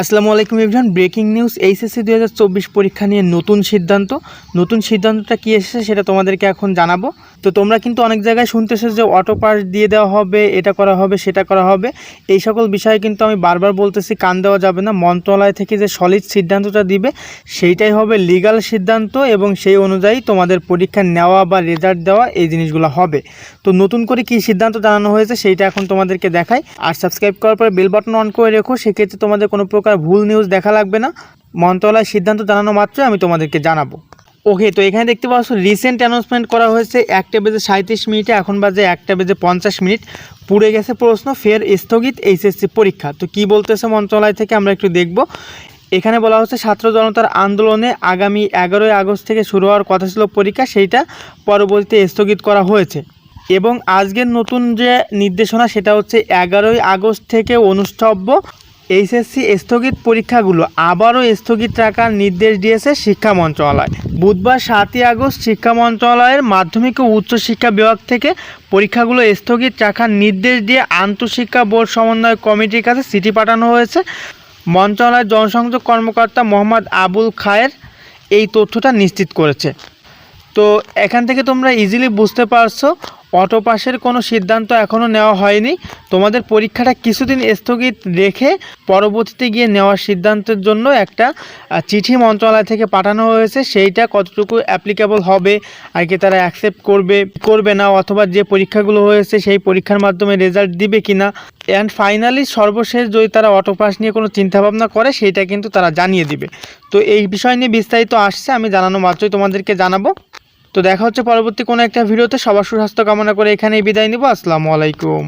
আসসালামু আলাইকুম everyone breaking news, HSC দু হাজার চব্বিশ পরীক্ষা নিয়ে নতুন সিদ্ধান্ত। নতুন সিদ্ধান্তটা কী এসেছে সেটা তোমাদেরকে এখন জানাব। তো তোমরা কিন্তু অনেক জায়গায় শুনতেছো যে অটো পাস দিয়ে দেওয়া হবে, এটা করা হবে, সেটা করা হবে। এই সকল বিষয়ে কিন্তু আমি বারবার বলতেছি, কান দেওয়া যাবে না। মন্ত্রণালয় থেকে যে সলিড সিদ্ধান্তটা দিবে, সেইটাই হবে লিগাল সিদ্ধান্ত এবং সেই অনুযায়ী তোমাদের পরীক্ষা নেওয়া বা রেজাল্ট দেওয়া এই জিনিসগুলো হবে। তো নতুন করে কী সিদ্ধান্ত জানানো হয়েছে, সেইটা এখন তোমাদেরকে দেখাই। আর সাবস্ক্রাইব করার পরে বেল বাটন অন করে রেখো, সেক্ষেত্রে তোমাদের কোনো প্রকার ভুল নিউজ দেখা লাগবে না। মন্ত্রণালয় সিদ্ধান্ত জানানো মাত্রই আমি তোমাদেরকে জানাব। ওকে তো এখানে দেখতে পাচ্ছ রিসেন্ট অ্যানাউন্সমেন্ট করা হয়েছে, একটা বেজে সাঁত্রিশ মিনিটে, এখন বাজে একটা বেজে পঞ্চাশ মিনিট। পুড়ে গেছে প্রশ্ন, ফের স্থগিত এইচএসসি পরীক্ষা। তো কি বলতেছে মন্ত্রণালয় থেকে আমরা একটু দেখব। এখানে বলা হচ্ছে, ছাত্র জনতার আন্দোলনে আগামী এগারোই আগস্ট থেকে শুরু হওয়ার কথা ছিল পরীক্ষা, সেইটা পরবর্তীতে স্থগিত করা হয়েছে। এবং আজকের নতুন যে নির্দেশনা, সেটা হচ্ছে এগারোই আগস্ট থেকে অনুষ্ঠব্য এইচএসসি স্থগিত পরীক্ষাগুলো আবারও স্থগিত রাখার নির্দেশ দিয়েছে শিক্ষা মন্ত্রণালয়। বুধবার সাতই আগস্ট শিক্ষা মন্ত্রণালয়ের মাধ্যমিক ও উচ্চশিক্ষা বিভাগ থেকে পরীক্ষাগুলো স্থগিত রাখার নির্দেশ দিয়ে আন্তঃশিক্ষা বোর্ড সমন্বয় কমিটির কাছে চিঠি পাঠানো হয়েছে। মন্ত্রণালয়ের জনসংযোগ কর্মকর্তা মোহাম্মদ আবুল খায়ের এই তথ্যটা নিশ্চিত করেছে। তো এখান থেকে তোমরা ইজিলি বুঝতে পারছ অটো পাসের কোনো সিদ্ধান্ত এখনও নেওয়া হয়নি। তোমাদের পরীক্ষাটা কিছুদিন স্থগিত রেখে পরবর্তীতে গিয়ে নেওয়ার সিদ্ধান্তের জন্য একটা চিঠি মন্ত্রণালয় থেকে পাঠানো হয়েছে। সেইটা কতটুকু অ্যাপ্লিকেবল হবে, আর কি তারা অ্যাকসেপ্ট করবে করবে না, অথবা যে পরীক্ষাগুলো হয়েছে সেই পরীক্ষার মাধ্যমে রেজাল্ট দিবে কি না অ্যান্ড ফাইনালি সর্বশেষ যদি তারা অটো পাস নিয়ে কোনো চিন্তাভাবনা করে, সেইটা কিন্তু তারা জানিয়ে দিবে। তো এই বিষয় নিয়ে বিস্তারিত আসছে, আমি জানানো মাত্রই তোমাদেরকে জানাব। তো দেখা হচ্ছে পরবর্তী কোনো একটা ভিডিওতে। সবার সুস্বাস্থ্য কামনা করে এখানেই বিদায় নিব। আসসালামু আলাইকুম।